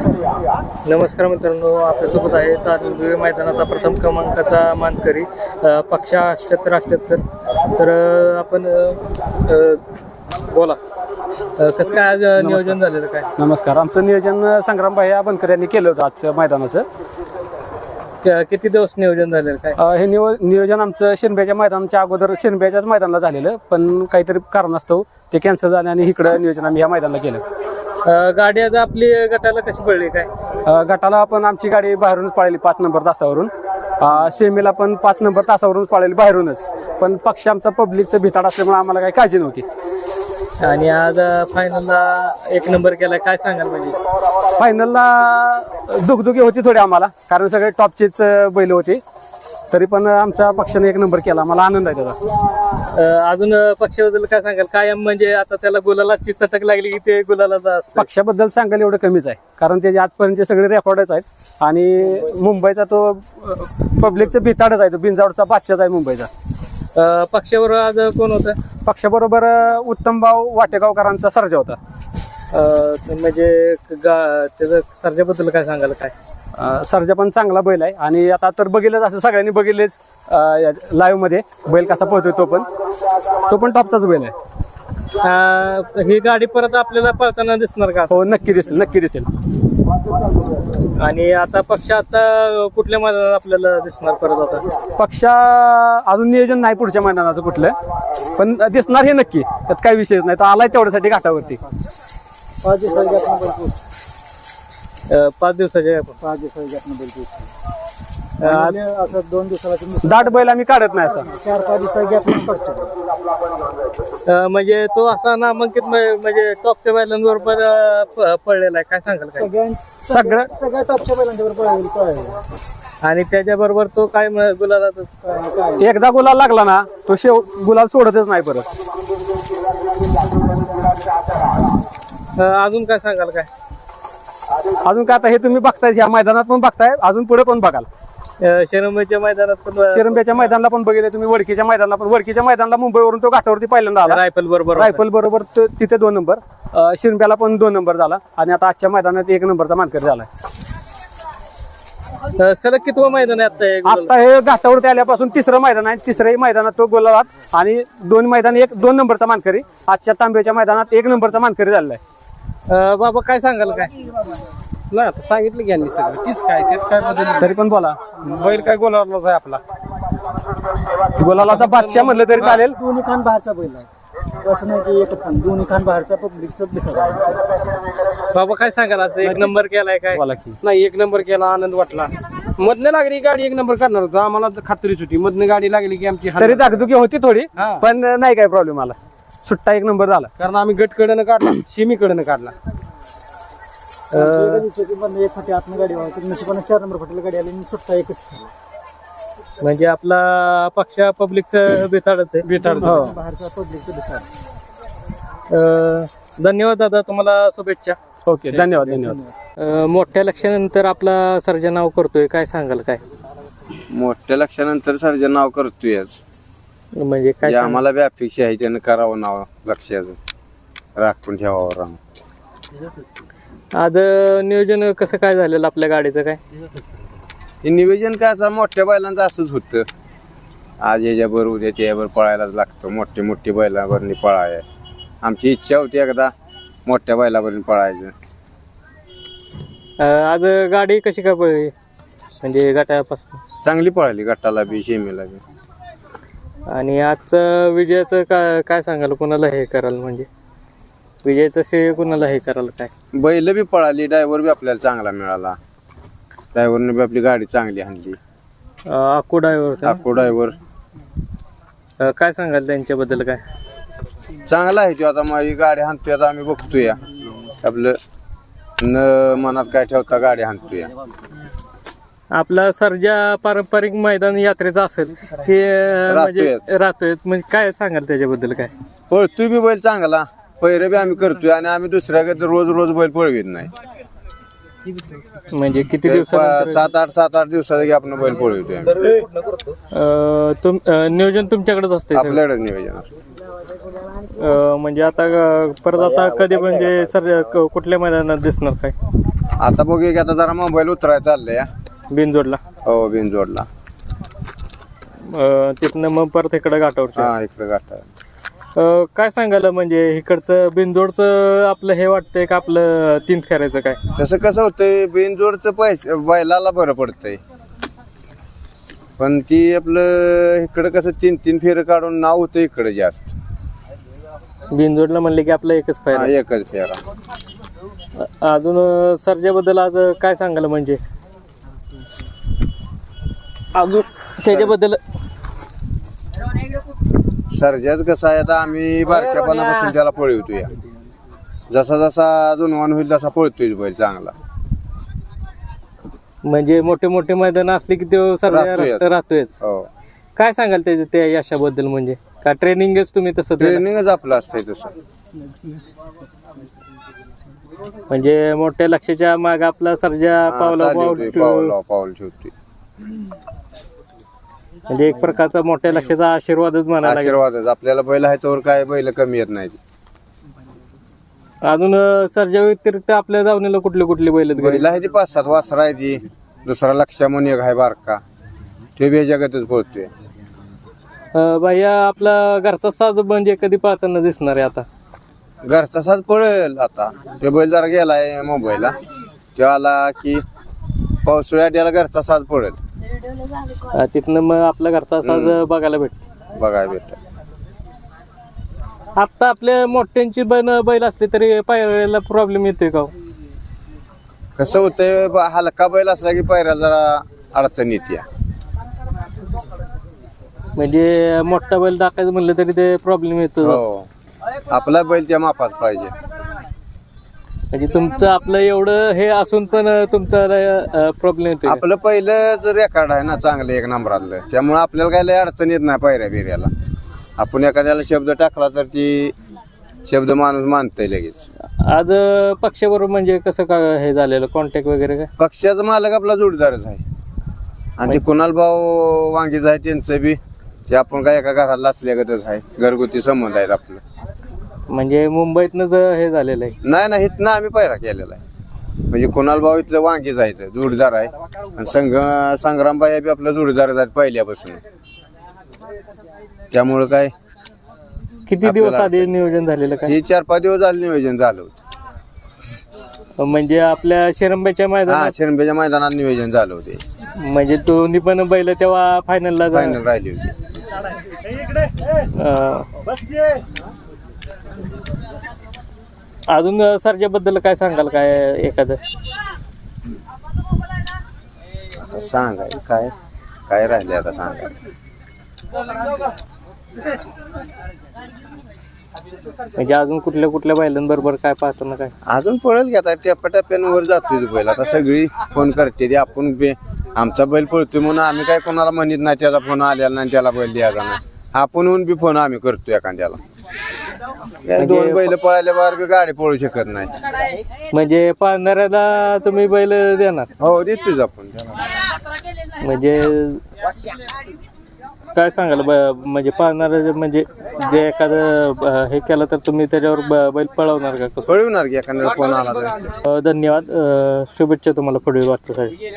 नमस्कार मित्रांनो आपल्यासोबत आहे तारविवे मैदानाचा प्रथम क्रमांकाचा मानकरी पक्ष अठ्याहत्तर अठ्याहत्तर तर आपण बोला. कसं काय आज नियोजन झालेलं काय? नमस्कार. आमचं नियोजन संग्रामभाई बनकर यांनी केलं होतं आजच्या मैदानाचं. किती दिवस नियोजन झालेलं काय? हे नियो नियोजन आमचं शिरब्याच्या मैदानाच्या अगोदर शिरब्याच्याच मैदानाला झालेलं पण काहीतरी कारणास्तव ते कॅन्सल झाले आणि इकडं नियोजन आम्ही ह्या मैदानाला केलं. अ, गाडी आज आपली गटाला कशी पडली काय? अं, गटाला पण आमची गाडी बाहेरूनच पळाली पाच नंबर तासावरून. अं, सेमीला पण पाच नंबर तासावरूनच पळाली बाहेरूनच. पण पक्ष आमचा पब्लिकचं भिताड असल्यामुळे आम्हाला काही काळजी नव्हती. आणि आज फायनलला एक नंबर केलाय काय सांगाल म्हणजे? फायनलला दुखदुखी होती थोडी आम्हाला कारण सगळे टॉपचेच बैल होते. तरी पण आमच्या पक्षाने एक नंबर केला मला आनंद आहे त्याचा. अजून पक्षाबद्दल काय सांगाल? कायम म्हणजे आता त्याला गुलाला चटक लागली की ते गुलाला पक्षाबद्दल सांगायला एवढं कमीच आहे. कारण त्याचे आजपर्यंत सगळे रेकॉर्डच आहेत आणि मुंबईचा तो पब्लिकचं भिताडच आहे. तो बिनजावडचा बादशाच आहे मुंबईचा. पक्षाबरोबर आज कोण होतं? पक्षाबरोबर उत्तमभाव वाटेगावकरांचा सर्जा होता. म्हणजे गा- त्याचं सर्जाबद्दल काय सांगाल काय? अं, सर्जा पण चांगला बैल आहे. आणि आता तर बघितलंच असं सगळ्यांनी बघितलेच लाईव्हमध्ये. बैल कसा पळतोय तो पण. तो पण टॉपचाच बैल आहे. अ, ही गाडी परत आपल्याला पळताना दिसणार का? हो नक्की दिसेल नक्की दिसेल. आणि आता पक्ष आता कुठल्या मैदानात आपल्याला दिसणार परत आता? पक्षा अजून नियोजन नाही पुढच्या मैदानाचं कुठलं. पण दिसणार हे नक्की. त्यात काही विषयच नाही. तो आलाय तेवढ्यासाठी घाटावरती. पाच दिवसाच्या पाच दिवसाच्या आपण पाच दिवसाची आपण बोलतो अ, असं दोन दिवसाला दाट बैल आम्ही काढत नाही असा चार पाच दिवसाची गॅप पडतो अ, म्हणजे तो असा नामांकित म्ह- म्हणजे टॉपच्या बैलांबरोबर अ, प- पडलेला आहे. काय सांगाल काय? सगळ्यां सगळं? सगळ्या टॉपच्या बैलांच्यावर पळाली काय आणि त्याच्याबरोबर तो काय म- गुलाला काय? एकदा गुलाल लागला ना तो शेव गुलाल सोडतच नाही परत. अजून काय सांगाल काय? अजून काय आता हे तुम्ही बघताय ह्या मैदानात पण बघताय अजून पुढे पण बघाल. शरमेच्या मैदानात पण शिरंब्याच्या मैदानाला पण बघितले तुम्ही वडकीच्या मैदानाला पण वडकीच्या मैदानाला मुंबईवरून तो घाटावरती पहिल्यांदा आला. रायफल बरोबर रायफल बरोबर तिथे दोन नंबर. शिरंब्याला पण दोन नंबर झाला आणि आता आजच्या मैदानात एक नंबरचा मानकरी झाला सलग कितवं मैदान आहे हे? आता हे घाटावरती आल्यापासून तिसरं मैदान आहे. तिसऱ्याही मैदानात तो गोलावात आणि दोन मैदान एक दोन नंबरचा मानकरी. आजच्या तांब्याच्या मैदानात एक नंबरचा मानकरी झालेला आहे. अ, बाबा काय सांगाल काय? नाही आता सांगितलं की यांनी सगळं. तीच काय त्यात काय बदल तरी पण बोला. बैल काय गोलावरलाच आहे आपला. गोलालाचा बादशाह म्हणलं तरी चालेल. दोन्ही खान बाहेरचा बैल आहे. असं नाही की एकच खान दोन्ही खान बाहेरचा पब्लिकच बाबा काय सांगाल आज एक नंबर केलाय काय? बोला की. नाही एक नंबर केला आनंद वाटला. मधनं लागली गाडी एक नंबर करणार होतो. आम्हाला तर खात्रीच होती. मधनं गाडी लागली की आमची तरी दागदुखी होती थोडी हा. पण नाही काय प्रॉब्लेम आला. सुट्टा एक नंबर झाला. कारण आम्ही गटकडनं काढला शिमीकडनं काढला. एक फाटी आतनं गाडी नशिबानं चार नंबर फाटीला गाडी आली सुट्टा एकच म्हणजे आपला पक्ष पब्लिकचं बेताडच आहे. बेटाड हो. बाहेरचा पब्लिकचं भेटाड अ, धन्यवाद दादा तुम्हाला शुभेच्छा. ओके धन्यवाद धन्यवाद. अ, मोठ्या लक्षानंतर आपला सर्जन नाव करतोय काय सांगाल काय? मोठ्या लक्षानंतर सर्जन नाव करतोयच. म्हणजे काय जे? आम्हाला बी अपेक्षा आहे त्यानं करावं नाव लक्षाचं. राखून ठेवावं राम. आज अ, नियोजन कसं काय झालेलं आपल्या गाडीचं काय? हे निवेदन काय असं मोठ्या बैलांचं असंच होतं. आज याच्यावर उद्या त्याच्यावर पळायलाच लागतं. मोठे मोठे बैलावरनी पळाय आमची इच्छा होती एकदा मोठ्या बैलावरनी पळायचं. अ, आज गाडी कशी काय पडली म्हणजे गटापासून. चांगली पळाली गटाला बी शेमीला बी. आणि आजचं विजयाचं काय काय सांगाल? कोणाला हे कराल म्हणजे? विजयाचं श्रेय कोणाला हे कराल काय? बैल बी पळाली ड्रायव्हर बी आपल्याला चांगला मिळाला. ड्रायव्हरने बी आपली गाडी चांगली आणली. अक्कू ड्रायव्हर अक्को ड्रायव्हर काय सांगाल त्यांच्याबद्दल काय? चांगला आहे तो आता माझी गाडी हाणतोय आता आम्ही बघतोय. आपलं न मनात काय ठेवता गाडी हाणतोय. आपला सर्जा पारंपरिक मैदान यात्रेचा असेल की अं, म्हणजे. राहतोय म्हणजे काय सांगाल त्याच्याबद्दल काय? पळतोय बी बैल चांगला. पैरे बी आम्ही करतोय आणि आम्ही दुसऱ्याकडे रोज रोज बैल पळवीत नाही. म्हणजे किती ते पा- सात आठ सात आठ दिवसात की आपण बैल पळवितोय आम्ही. अं, तुम अं, नियोजन तुमच्याकडेच असते आपल्याकडेच नियोजन असतं म्हणजे आता अं, परत आता कधी म्हणजे सर क- कुठल्या मैदानात दिसणार काय? आता बघूया की आता जरा मोबाईल उतरायला चाललंय हा. बिनजोडला? हो बिनजोडला. अं, तिथनं मग परत इकडे घाटावरच्या हा इकडे गाठा अं, काय सांगायला म्हणजे इकडचं बिनजोडचं आपलं हे वाटतंय का आपलं तीन फेरायचं काय? तसं कसं होतंय बिनजोडचं पैसे बैलाला बरं पडतंय. पण ती आपलं इकडं कसं तीन तीन फेर काढून नाव होतं इकडे जास्त. बिनजोडला म्हणले की आपलं एकच हा, फेरा. एकच फेरा. अजून अं, सर्जाबद्दल आज काय सांगाल म्हणजे? अजून त्याच्याबद्दल सर्जाच कसं आहे आता आम्ही बारक्यापणापासून त्याला पळवतो या जसा जसा अजून वन होईल तसा पळतोय बैल चांगला. म्हणजे मोठे मोठे मैदान असले की तो सर्जा राहतोयच. राहतोयच. हो. काय सांगाल त्याच्या त्या यशाबद्दल म्हणजे? का ट्रेनिंगच तुम्ही तसं? ट्रेनिंगच आपलं असतंय तसं. म्हणजे मोठ्या लक्षाच्या माग आपला सर्जा पावला पाऊल म्हणजे एक प्रकारचा मोठ्या लक्षाचा आशीर्वादच म्हणायला लागेल. आशीर्वादच. आपल्याला बैल आहे तर काय बैल कमी येत नाही अजून अं, सर्जा व्यतिरिक्त आपल्या जावणीला कुठले कुठले बैल आहेत घरी? बैल आहे ती पाच सात वासरा आहे ती. दुसरा लक्ष्या म्हणून एक आहे बारका. ते बी जगातच पळतोय अं, भैया आपला घरचा साज म्हणजे कधी पाहताना दिसणार आहे आता. घरचा साज पळेल आता. ते बैल जरा गेलाय मुंबईला. तो आला की पावसाळ्यात याला घरचा साज पळेल अं, तिथनं मग आपला घरचा साज बघायला भेट. बघायला भेट आता आपल्या मोठ्यांची बैल बैल असली तरी पायऱ्याला प्रॉब्लेम येतोय का हो? कसं होतंय ब- हलका बैल असला की पायऱ्याला जरा अडचण येते. म्हणजे मोठा बैल टाकायचं म्हणलं तरी ते प्रॉब्लेम येतो हो. आपला बैल त्या मापाच पाहिजे. म्हणजे तुमचं आपलं एवढं हे असून पण तुमचा प्रॉब्लेम येतोय आपलं पहिलंच रेकॉर्ड आहे ना चांगलं एक नंबरातलं. त्यामुळे आपल्याला काय लय अडचण येत नाही पायऱ्या बिऱ्याला आपण एखाद्याला शब्द टाकला तर ती शब्द माणूस मानतय लगेच. आज पक्षाबरोबर म्हणजे कसं काय हे झालेलं? कॉन्टॅक्ट वगैरे काय? पक्षाचा मालक आपला जोडीदारच आहे. आणि ते कुणाल भाऊ वांगीच आहे त्यांचं बी. ते आपण काय एका घराला असल्यागतच आहे. घरगुती संबंध आहेत आपलं. म्हणजे मुंबईतनंच हे झालेलं आहे. नाही नाही इथनं आम्ही पायरा केलेला आहे. म्हणजे कुणाल भाऊ इथलं आहे इथं, जोडीदार आहे. आणि संघ संग्रामबाई बी आपलं जोडीदारच आहेत पहिल्यापासून. त्यामुळं काय? किती दिवस आधी नियोजन झालेलं काय? हे चार पाच दिवस झालं नियोजन झालं होतं. म्हणजे आपल्या शिरंब्याच्या हा मैदानात शिरंबेच्या मैदानात नियोजन झालं होते. म्हणजे दोन्ही पण बैल तेव्हा फायनलला फायनल राहिली होती. अजून सर्जाबद्दल काय सांगाल? काय एखादं? आता सांगाय काय काय राहिले आता सांगाय म्हणजे अजून कुठल्या कुठल्या बैलांबरोबर काय पाहताना काय? अजून पळेल की आता टप्प्याटप्प्यानं जातोय बैल. आता सगळी फोन करते ते. आपण बे- आमचा बैल पळतोय म्हणून आम्ही काय कोणाला म्हणत नाही त्याचा फोन आलेला नाही त्याला बैल द्यायचा नाही. आपण बी फोन आम्ही करतो एखाद्याला. दोन बैल पळायला बार गाडी पळू शकत नाही. म्हणजे पाहणाऱ्याला तुम्ही बैल देणार? हो देतोच आपण. म्हणजे काय सांगाल ब- म्हणजे पाहणार म्हणजे जे एखादं हे केलं तर तुम्ही त्याच्यावर ब- बैल पळवणार का कसं? पळवणार की एखाद्याला फोन आला तर. अ, धन्यवाद. अ, शुभेच्छा तुम्हाला पुढील वाटचासाठी